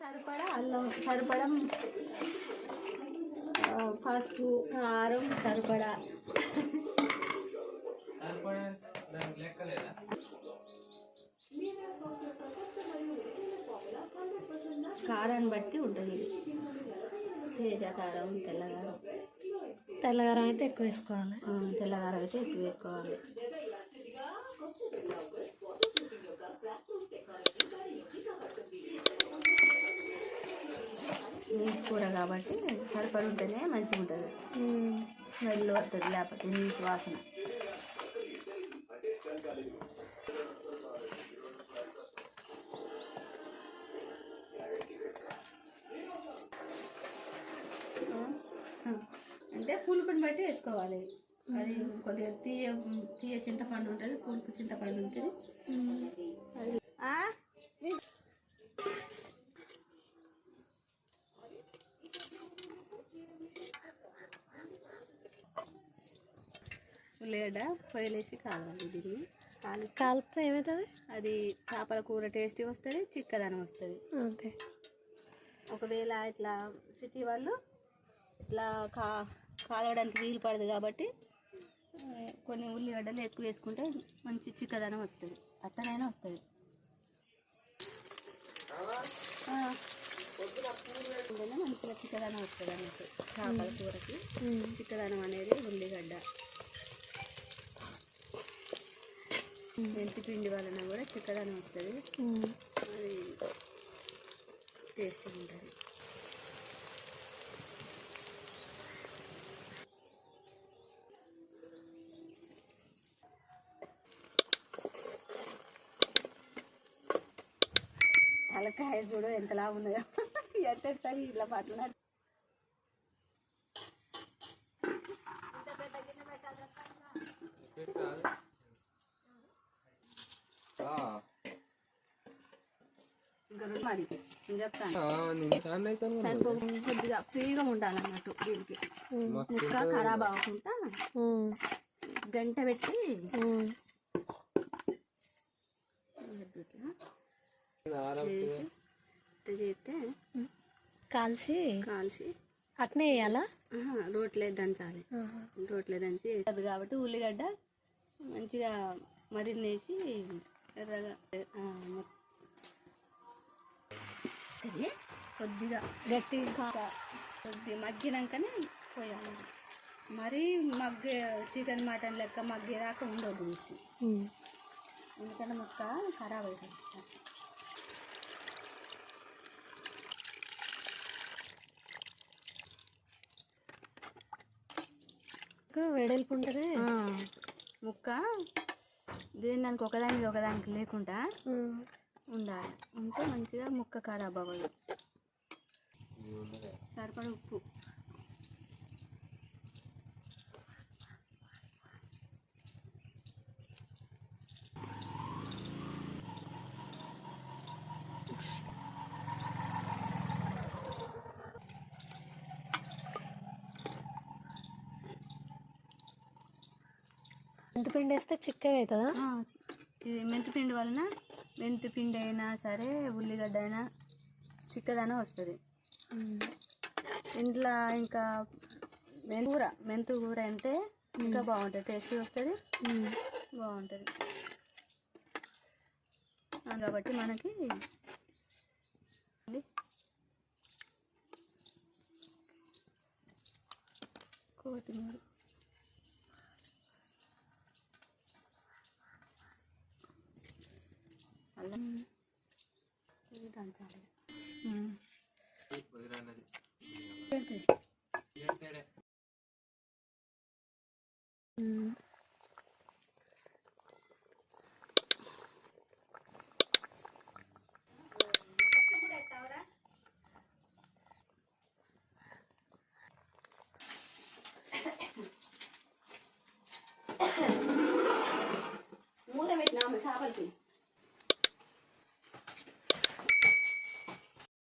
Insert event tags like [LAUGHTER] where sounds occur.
సరిపడా అల్లం సరిపడం పసుపు కారం సరిపడా. కారాన్ని బట్టి ఉంటుంది తేజ కారం తెల్లగారం. తెల్లగారం అయితే ఎక్కువ వేసుకోవాలి. తెల్లగారం అయితే ఎక్కువ వేసుకోవాలి. నీసు కూర కాబట్టి సరిపడి ఉంటేనే మంచిగా ఉంటుంది. స్మెల్ వస్తుంది లేకపోతే నీసు వాసన. అంటే పులుపుని బట్టి వేసుకోవాలి. అది కొద్దిగా తీయ తీయ చింతపండు ఉంటుంది పులుపు చింతపండు ఉంటుంది అది ఆ? ఉల్లిగడ్డ పొయ్యిలేసి కావాలి దీన్ని. కాలి కాలితే ఏమవుతుంది? అది చేపల కూర టేస్టీ వస్తుంది చిక్కదనం వస్తుంది. అంతే ఒకవేళ ఇట్లా సిటీ వాళ్ళు ఇట్లా కా కాలవడానికి వీలు పడదు కాబట్టి కొన్ని ఉల్లిగడ్డలు ఎక్కువ వేసుకుంటే మంచి చిక్కదనం వస్తుంది. అట్టనైనా వస్తుంది. మంచిగా చిక్కదనం వస్తుంది అన్నట్టు చేపల కూరకి. చిక్కదనం అనేది ఉల్లిగడ్డ. మెంతి పిండి వలన కూడా చిక్కదనం వస్తుంది. అది టేస్ట్ ఉంటుంది తలకాయ చూడు ఎంతలా ఉన్నదో [LAUGHS] ఎంత ఇలా పట్ల ఇంకా మరి. నేను చెప్తాను. ఆ, నేను చాలా అయితే సరిపో కొద్దిగా ఫ్రీగా ఉండాలన్నట్టు దీనికి. ముక్క ఖరాబ్ అవ్వకుండా. గంట పెట్టి చేస్తే కాల్చి కాల్చి అట్నే వేయాలా రోట్లే దంచాలి. రోట్లే దంచి అది కాబట్టి ఉల్లిగడ్డ మంచిగా మరినేసి ఎర్రగా ఇది కొద్దిగా గట్టి కా- కొద్దిగా మగ్గినాకనే పోయాలి మరీ మగ్గ చికెన్ మటన్ లెక్క మగ్గేదాకా ఉండదు. ఉమ్. ఎందుకంటే ముక్క ఖరాబ్ అవుతుంది వెడల్పు ఉంటేనే ఆ, ముక్క దీని దానికి ఒకదానికి ఒకదానికి లేకుండా. ఉండాలి ఉంటే మంచిగా ముక్క ఖరాబ్ అవ్వదు సరిపడ ఉప్పు. మెంతిపిండి వేస్తే చిక్కగా అవుతుందా? ఆ, ఇది మెంతిపిండి వలన మెంతి పిండి అయినా సరే ఉల్లిగడ్డ అయినా చిక్కదనం వస్తుంది. ఇంట్లో ఇంకా మెంతు కూర మెంతు కూర అంటే ఇంకా బాగుంటుంది టేస్ట్ వస్తుంది బాగుంటుంది. కాబట్టి మనకి ఇది இருக்குல்ல இதுதான் சாலை மூத வெட்டி நாம சாப்பிட்டு